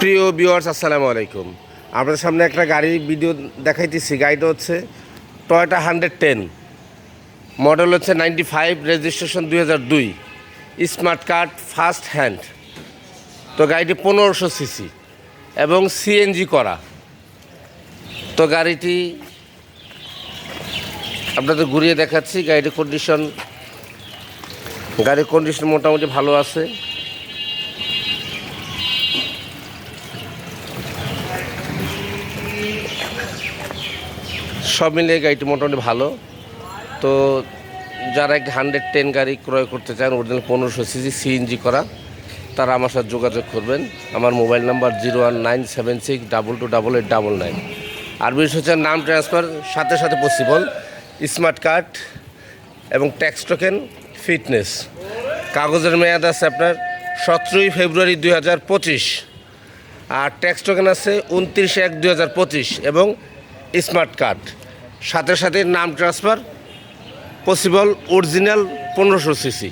প্রিয় বিওয়ার্স আসসালামু আলাইকুম। আপনাদের সামনে একটা গাড়ির ভিডিও দেখাইতেছি। গাড়িটা হচ্ছে টয়োটা হান্ড্রেড টেন মডেল হচ্ছে নাইনটি ফাইভ রেজিস্ট্রেশন দুই হাজার দুই। স্মার্ট কার্ড ফার্স্ট হ্যান্ড তো গাড়িটি পনেরোশো সিসি এবং সিএনজি করা। তো গাড়িটি আপনাদের ঘুরিয়ে দেখাচ্ছি। গাড়িটির কন্ডিশন গাড়ির কন্ডিশন মোটামুটি ভালো আছে। সব মিলিয়ে গাড়িটি মোটামুটি ভালো। তো যারা একটা হান্ড্রেড টেন গাড়ি ক্রয় করতে চান অরিজিনাল পনেরোশো সিসি সিএনজি করা, তারা আমার সাথে যোগাযোগ করবেন। আমার mobile number zero one nine seven six double two double eight double nine আর বিশেষ হচ্ছে নাম ট্রান্সফার সাথে সাথে পসিবল স্মার্ট কার্ড এবং ট্যাক্স টোকেন ফিটনেস কাগজের মেয়াদ আছে আপনার সতেরোই ফেব্রুয়ারি দুই হাজার পঁচিশ। আর ট্যাক্স টোকেন আছে উনত্রিশ এক দুই হাজার পঁচিশ এবং স্মার্ট কার্ড সাথে সাথে নাম ট্রান্সফার পসিবল অরিজিনাল পনেরোশো সিসি